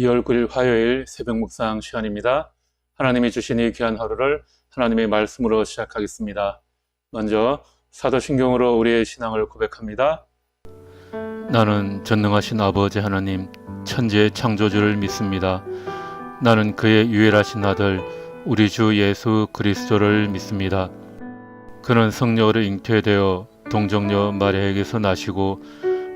2월 9일 화요일 새벽 묵상 시간입니다. 하나님이 주신 이 귀한 하루를 하나님의 말씀으로 시작하겠습니다. 먼저 사도신경으로 우리의 신앙을 고백합니다. 나는 전능하신 아버지 하나님, 천지의 창조주를 믿습니다. 나는 그의 유일하신 아들, 우리 주 예수 그리스도를 믿습니다. 그는 성령으로 잉태되어 동정녀 마리아에게서 나시고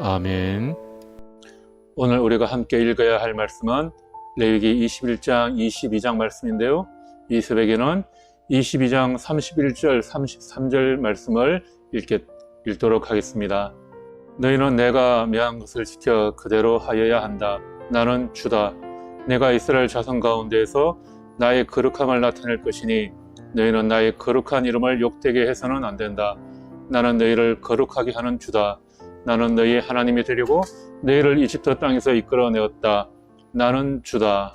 아멘. 오늘 우리가 함께 읽어야 할 말씀은 레위기 21장, 22장 말씀인데요. 이 새벽에는 22장 31절, 33절 말씀을 읽게, 읽도록 하겠습니다. 너희는 내가 명한 것을 지켜 그대로 하여야 한다. 나는 주다. 내가 이스라엘 자손 가운데에서 나의 거룩함을 나타낼 것이니 너희는 나의 거룩한 이름을 욕되게 해서는 안 된다. 나는 너희를 거룩하게 하는 주다. 나는 너희 하나님이 되려고 너희를 이집트 땅에서 이끌어내었다. 나는 주다.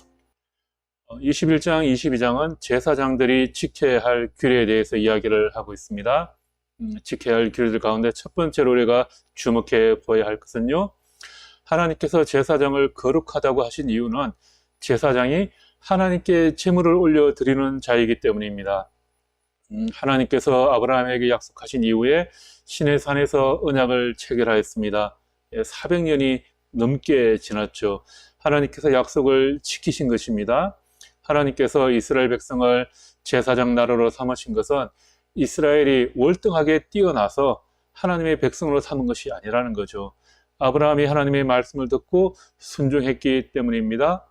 21장, 22장은 제사장들이 지켜야 할 규례에 대해서 이야기를 하고 있습니다. 음, 지켜야 할 규례들 가운데 첫 번째로 우리가 주목해 보아야 할 것은요. 하나님께서 제사장을 거룩하다고 하신 이유는 제사장이 하나님께 제물을 올려 드리는 자이기 때문입니다. 음, 하나님께서 아브라함에게 약속하신 이후에 신의 산에서 언약을 체결하였습니다. 400년이 예, 넘게 지났죠. 하나님께서 약속을 지키신 것입니다. 하나님께서 이스라엘 백성을 제사장 나라로 삼으신 것은 이스라엘이 월등하게 뛰어나서 하나님의 백성으로 삼은 것이 아니라는 거죠. 아브라함이 하나님의 말씀을 듣고 순종했기 때문입니다.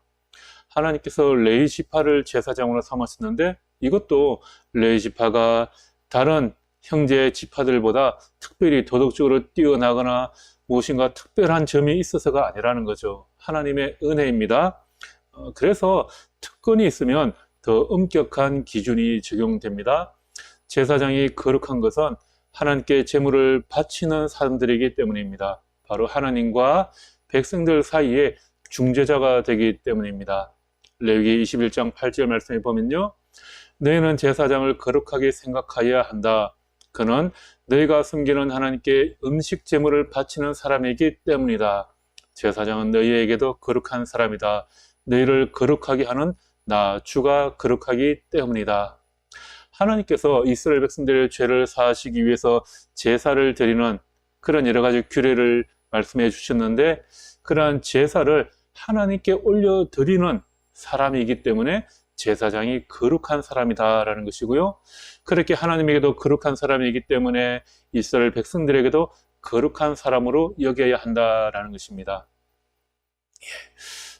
하나님께서 레이지파를 제사장으로 삼으셨는데 이것도 레이지파가 다른 형제 지파들보다 특별히 도덕적으로 뛰어나거나 무엇인가 특별한 점이 있어서가 아니라는 거죠. 하나님의 은혜입니다. 어, 그래서 특권이 있으면 더 엄격한 기준이 적용됩니다. 제사장이 거룩한 것은 하나님께 제물을 바치는 사람들이기 때문입니다. 바로 하나님과 백성들 사이에 중재자가 되기 때문입니다. 레위기 21장 8절 말씀에 보면요. 너희는 제사장을 거룩하게 생각하여야 한다. 그는 너희가 섬기는 하나님께 음식 제물을 바치는 사람이기 때문이다. 제사장은 너희에게도 거룩한 사람이다. 너희를 거룩하게 하는 나 주가 거룩하기 때문이다. 하나님께서 이스라엘 백성들의 죄를 사하시기 위해서 제사를 드리는 그런 여러 가지 규례를 말씀해 주셨는데 그러한 제사를 하나님께 올려 드리는 사람이기 때문에 제사장이 거룩한 사람이다라는 것이고요. 그렇게 하나님에게도 거룩한 사람이기 때문에 이스라엘 백성들에게도 거룩한 사람으로 여겨야 한다라는 것입니다. 예.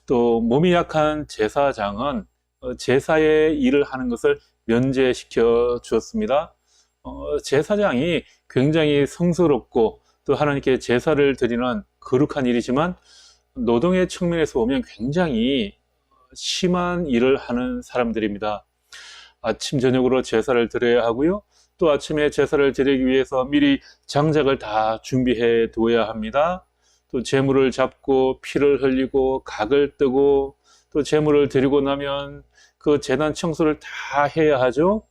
또 몸이 약한 제사장은 어, 제사의 일을 하는 것을 면제시켜 주었습니다. 어, 제사장이 굉장히 성스럽고 또 하나님께 제사를 드리는 거룩한 일이지만 노동의 측면에서 보면 굉장히 심한 일을 하는 사람들입니다. 아침 저녁으로 제사를 드려야 하고요. 또 아침에 제사를 드리기 위해서 미리 장작을 다 준비해 두어야 합니다. 또 재물을 잡고 피를 흘리고 각을 뜨고 또 재물을 드리고 나면 그 재단 청소를 다 해야 하죠.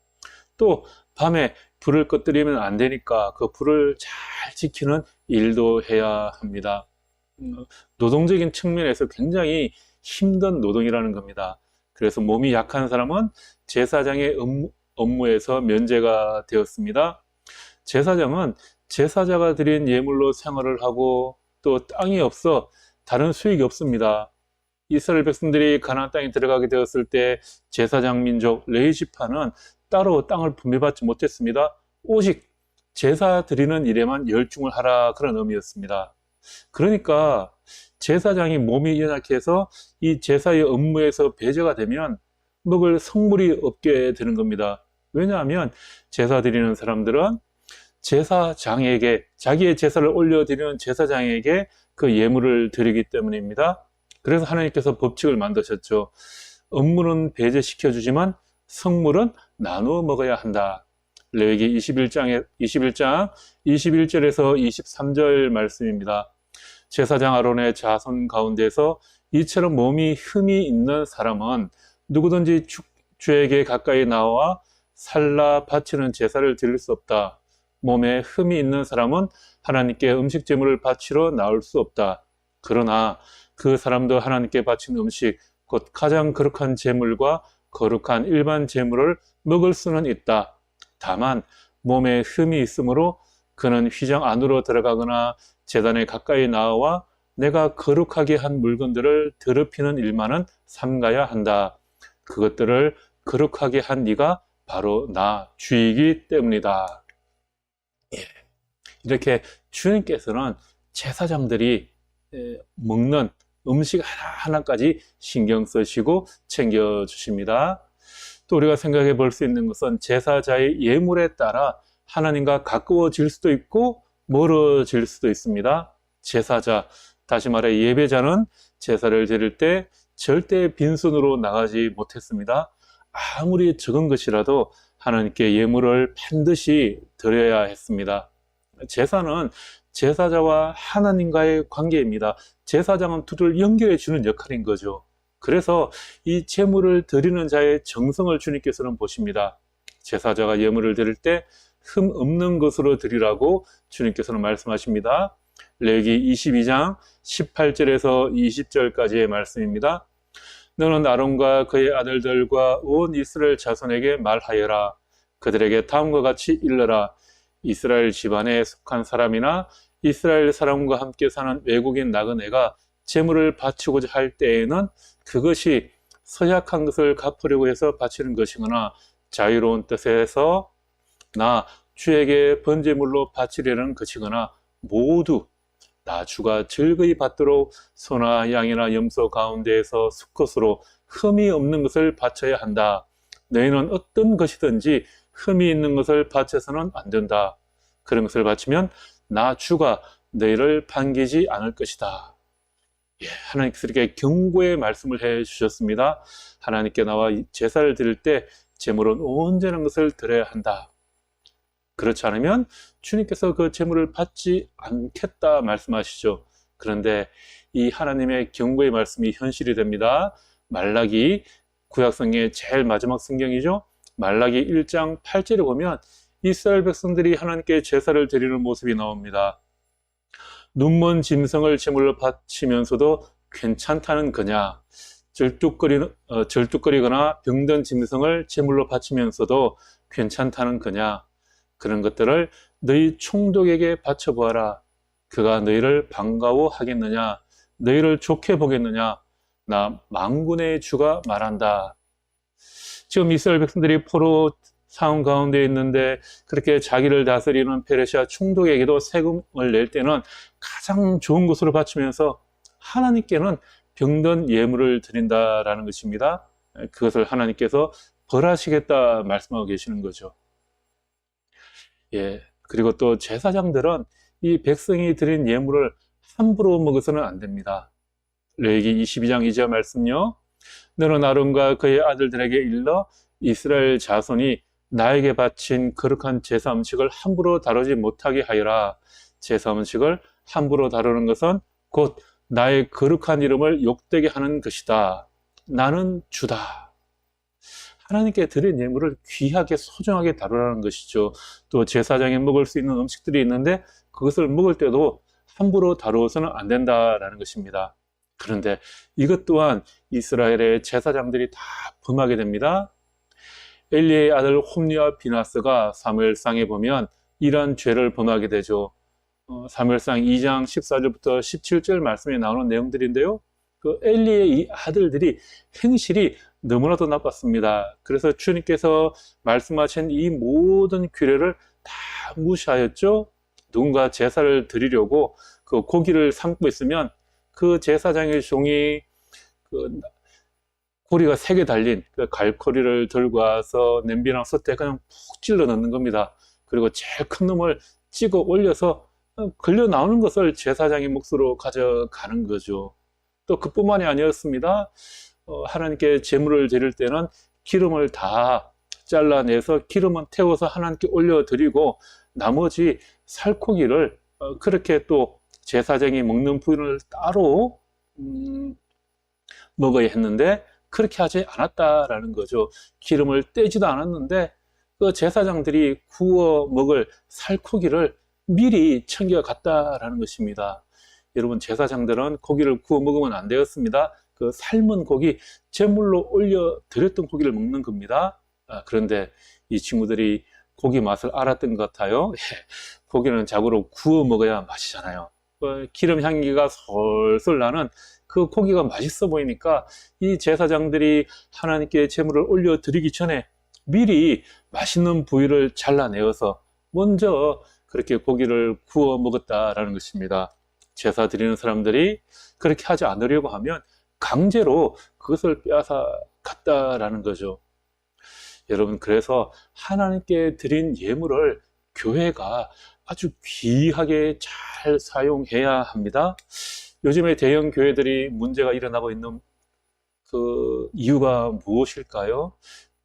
또 밤에 불을 꺼뜨리면 안 되니까 그 불을 잘 지키는 일도 해야 합니다. 음, 노동적인 측면에서 굉장히 힘든 노동이라는 겁니다. 그래서 몸이 약한 사람은 제사장의 업무, 에서 면제가 되었습니다. 제사장은 제사자가 드린 예물로 생활을 하고 또 땅이 없어 다른 수익이 없습니다. 이스라엘 백성들이 가나안 땅에 들어가게 되었을 때 제사장 민족 레이지파는 따로 땅을 분배받지 못했습니다. 오직 제사 드리는 일에만 열중을 하라 그런 의미였습니다. 그러니까 제사장이 몸이 연약해서 이 제사의 업무에서 배제가 되면 먹을 성물이 없게 되는 겁니다. 왜냐하면 제사 드리는 사람들은 제사장에게 자기의 제사를 올려드리는 제사장에게 그 예물을 드리기 때문입니다. 그래서 하나님께서 법칙을 만드셨죠. 음물은 배제시켜 주지만 성물은 나누어 먹어야 한다. 레위기 21장에 21장 21절에서 23절 말씀입니다. 제사장 아론의 자손 가운데서 이처럼 몸이 흠이 있는 사람은 누구든지 주, 주에게 가까이 나와 살라 바치는 제사를 드릴 수 없다. 몸에 흠이 있는 사람은 하나님께 음식 제물을 바치러 나올 수 없다. 그러나 그 사람도 하나님께 바친 음식 곧 가장 거룩한 제물과 거룩한 일반 제물을 먹을 수는 있다. 다만 몸에 흠이 있으므로 그는 휘장 안으로 들어가거나 재단에 가까이 나와 내가 거룩하게 한 물건들을 더럽히는 일만은 삼가야 한다. 그것들을 거룩하게 한 네가 바로 나 주이기 때문이다. 예. 이렇게 주님께서는 제사장들이 먹는 음식 하나하나까지 신경 쓰시고 챙겨 주십니다. 또 우리가 생각해 볼 수 있는 것은 제사자의 예물에 따라 하나님과 가까워질 수도 있고 멀어질 수도 있습니다. 제사자, 다시 말해 예배자는 제사를 드릴 때 절대 빈손으로 나가지 못했습니다. 아무리 적은 것이라도 하나님께 예물을 반드시 드려야 했습니다. 제사는 제사자와 하나님과의 관계입니다. 제사장은 둘을 연결해 주는 역할인 거죠. 그래서 이 제물을 드리는 자의 정성을 주님께서는 보십니다. 제사자가 예물을 드릴 때 흠 없는 것으로 드리라고 주님께서는 말씀하십니다. 레기 22장 18절에서 20절까지의 말씀입니다. 너는 아론과 그의 아들들과 온 이스라엘 자손에게 말하여라. 그들에게 다음과 같이 일러라. 이스라엘 집안에 속한 사람이나 이스라엘 사람과 함께 사는 외국인 나그네가 재물을 바치고자 할 때에는 그것이 서약한 것을 갚으려고 해서 바치는 것이거나 자유로운 뜻에서 나 주에게 번제물로 바치려는 것이거나 모두 나 주가 즐거이 받도록 소나 양이나 염소 가운데에서 수컷으로 흠이 없는 것을 바쳐야 한다. 너희는 어떤 것이든지 흠이 있는 것을 바쳐서는 안 된다. 그런 것을 바치면 나 주가 너희를 반기지 않을 것이다. 예, 하나님께서 이렇게 경고의 말씀을 해 주셨습니다. 하나님께 나와 제사를 드릴 때 제물은 온전한 것을 드려야 한다. 그렇지 않으면 주님께서 그 제물을 받지 않겠다 말씀하시죠. 그런데 이 하나님의 경고의 말씀이 현실이 됩니다. 말라기 구약성의 제일 마지막 성경이죠. 말라기 1장 8절에 보면 이스라엘 백성들이 하나님께 제사를 드리는 모습이 나옵니다. 눈먼 짐승을 제물로 바치면서도 괜찮다는 거냐? 절뚝거리, 어, 절뚝거리거나 병든 짐승을 제물로 바치면서도 괜찮다는 거냐? 그런 것들을 너희 총독에게 바쳐보아라. 그가 너희를 반가워하겠느냐? 너희를 좋게 보겠느냐? 나 망군의 주가 말한다. 지금 이스라엘 백성들이 포로 상황 가운데 있는데 그렇게 자기를 다스리는 페르시아 총독에게도 세금을 낼 때는 가장 좋은 것으로 바치면서 하나님께는 병든 예물을 드린다라는 것입니다. 그것을 하나님께서 벌하시겠다 말씀하고 계시는 거죠. 예. 그리고 또 제사장들은 이 백성이 드린 예물을 함부로 먹어서는 안 됩니다. 레기 22장 2절 말씀요. 너는 아론과 그의 아들들에게 일러 이스라엘 자손이 나에게 바친 거룩한 제사 음식을 함부로 다루지 못하게 하여라. 제사 음식을 함부로 다루는 것은 곧 나의 거룩한 이름을 욕되게 하는 것이다. 나는 주다. 하나님께 드린 예물을 귀하게 소중하게 다루라는 것이죠. 또 제사장이 먹을 수 있는 음식들이 있는데 그것을 먹을 때도 함부로 다루어서는 안 된다라는 것입니다. 그런데 이것 또한 이스라엘의 제사장들이 다 범하게 됩니다. 엘리의 아들 홈리와 비나스가 사무엘상에 보면 이런 죄를 범하게 되죠. 어, 사무엘상 2장 14절부터 17절 말씀에 나오는 내용들인데요. 그 엘리의 이 아들들이 행실이 너무나도 나빴습니다. 그래서 주님께서 말씀하신 이 모든 규례를 다 무시하였죠. 누군가 제사를 드리려고 그 고기를 삶고 있으면 그 제사장의 종이 그 고리가 세 개 달린 그 갈고리를 들고 와서 냄비랑 솥에 그냥 푹 찔러 넣는 겁니다. 그리고 제일 큰 놈을 찍어 올려서 걸려 나오는 것을 제사장의 몫으로 가져가는 거죠. 또 그뿐만이 아니었습니다. 어, 하나님께 제물을 드릴 때는 기름을 다 잘라내서 기름은 태워서 하나님께 올려드리고 나머지 살코기를 어, 그렇게 또 제사장이 먹는 부위를 따로 음, 먹어야 했는데 그렇게 하지 않았다라는 거죠. 기름을 떼지도 않았는데 그 제사장들이 구워 먹을 살코기를 미리 챙겨갔다라는 것입니다. 여러분 제사장들은 고기를 구워 먹으면 안 되었습니다. 그 삶은 고기, 제물로 올려 드렸던 고기를 먹는 겁니다. 아, 그런데 이 친구들이 고기 맛을 알았던 것 같아요. 예, 고기는 자고로 구워 먹어야 맛이잖아요. 어, 기름 향기가 솔솔 나는 그 고기가 맛있어 보이니까 이 제사장들이 하나님께 제물을 올려 드리기 전에 미리 맛있는 부위를 잘라내어서 먼저 그렇게 고기를 구워 먹었다라는 것입니다. 제사 드리는 사람들이 그렇게 하지 않으려고 하면 강제로 그것을 빼앗아 갔다라는 거죠. 여러분, 그래서 하나님께 드린 예물을 교회가 아주 귀하게 잘 사용해야 합니다. 요즘에 대형 교회들이 문제가 일어나고 있는 그 이유가 무엇일까요?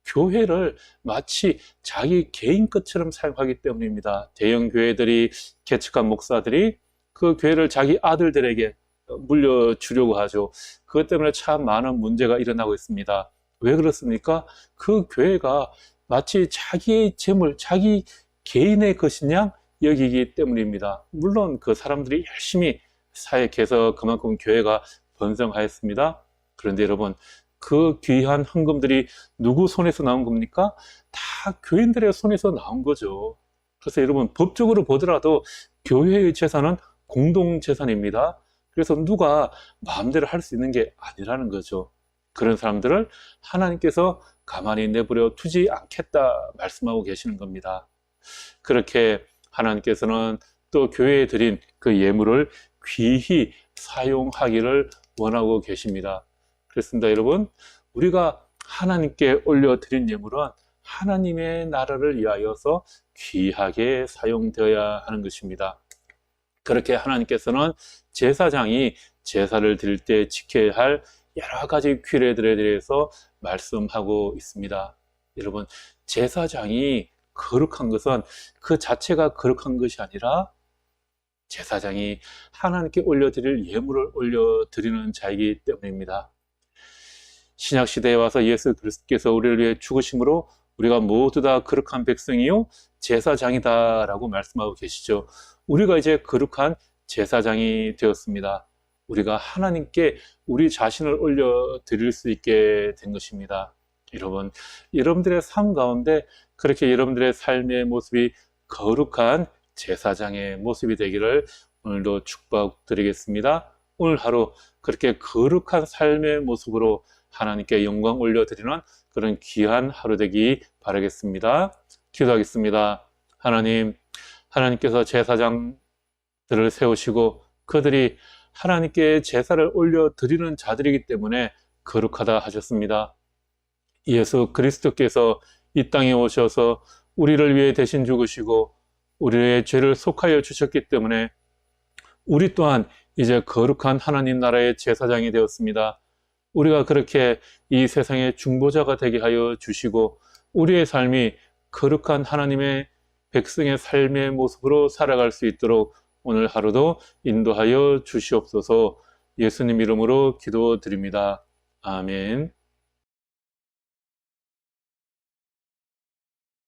교회를 마치 자기 개인 것처럼 사용하기 때문입니다. 대형 교회들이 개척한 목사들이 그 교회를 자기 아들들에게 물려주려고 하죠. 그것 때문에 참 많은 문제가 일어나고 있습니다. 왜 그렇습니까? 그 교회가 마치 자기의 재물, 자기 개인의 것이냐 여기기 때문입니다. 물론 그 사람들이 열심히 사역해서 그만큼 교회가 번성하였습니다. 그런데 여러분, 그 귀한 헌금들이 누구 손에서 나온 겁니까? 다 교인들의 손에서 나온 거죠. 그래서 여러분, 법적으로 보더라도 교회의 재산은 공동재산입니다. 그래서 누가 마음대로 할 수 있는 게 아니라는 거죠. 그런 사람들을 하나님께서 가만히 내버려 두지 않겠다 말씀하고 계시는 겁니다. 그렇게 하나님께서는 또 교회에 드린 그 예물을 귀히 사용하기를 원하고 계십니다. 그렇습니다, 여러분. 우리가 하나님께 올려드린 예물은 하나님의 나라를 위하여서 귀하게 사용되어야 하는 것입니다. 그렇게 하나님께서는 제사장이 제사를 드릴 때 지켜야 할 여러 가지 규례들에 대해서 말씀하고 있습니다. 여러분, 제사장이 거룩한 것은 그 자체가 거룩한 것이 아니라 제사장이 하나님께 올려드릴 예물을 올려드리는 자이기 때문입니다. 신약 시대에 와서 예수 그리스도께서 우리를 위해 죽으심으로 우리가 모두 다 거룩한 백성이요 제사장이다라고 말씀하고 계시죠. 우리가 이제 거룩한 제사장이 되었습니다. 우리가 하나님께 우리 자신을 올려 드릴 수 있게 된 것입니다. 여러분, 여러분들의 삶 가운데 그렇게 여러분들의 삶의 모습이 거룩한 제사장의 모습이 되기를 오늘도 축복드리겠습니다. 오늘 하루 그렇게 거룩한 삶의 모습으로 하나님께 영광 올려드리는 그런 귀한 하루 되기 바라겠습니다. 기도하겠습니다. 하나님, 하나님께서 제사장들을 세우시고 그들이 하나님께 제사를 올려드리는 자들이기 때문에 거룩하다 하셨습니다. 예수 그리스도께서 이 땅에 오셔서 우리를 위해 대신 죽으시고 우리의 죄를 속하여 주셨기 때문에 우리 또한 이제 거룩한 하나님 나라의 제사장이 되었습니다. 우리가 그렇게 이 세상의 중보자가 되게 하여 주시고 우리의 삶이 거룩한 하나님의 백성의 삶의 모습으로 살아갈 수 있도록 오늘 하루도 인도하여 주시옵소서 예수님 이름으로 기도드립니다. 아멘.